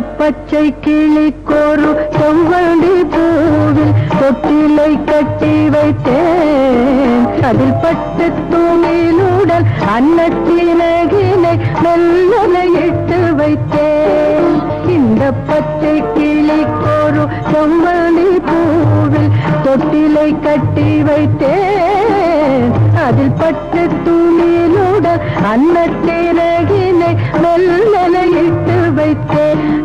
பச்சை கிளிக்கோரு செவ்வண்டி பூவில் தொட்டிலை கட்டி வைத்தேன். அதில் பட்டு துணிலுடன் அன்னத்தினகினை மெல்லனையிட்டு வைத்தேன். இந்த பச்சை கிளிக்கோரு செவ்வண்டி பூவில் தொட்டிலை கட்டி வைத்தேன். அதில் பட்டு துணிலுடன் அன்னத்தினகினை மெல்லனையிட்டு வைத்தேன்.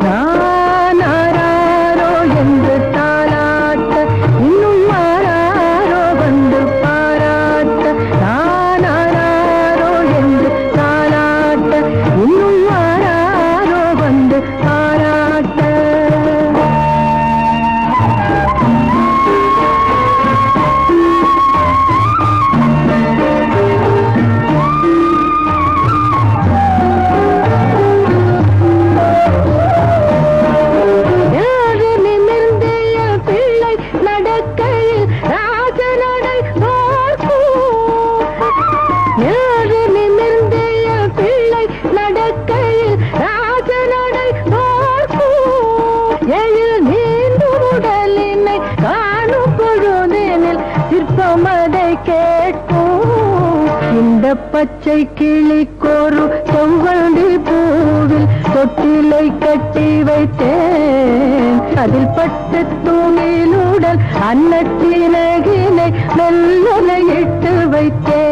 சிற்பமதை கேட்கும் இந்த பச்சை கிளிக்கோரு செவ்வண்டி பூவில் தொட்டிலை கட்டி வைத்தேன். அதில் பட்டு தூணிலுடன் அன்னத்தினகினை மெல்லனையிட்டு வைத்தேன்.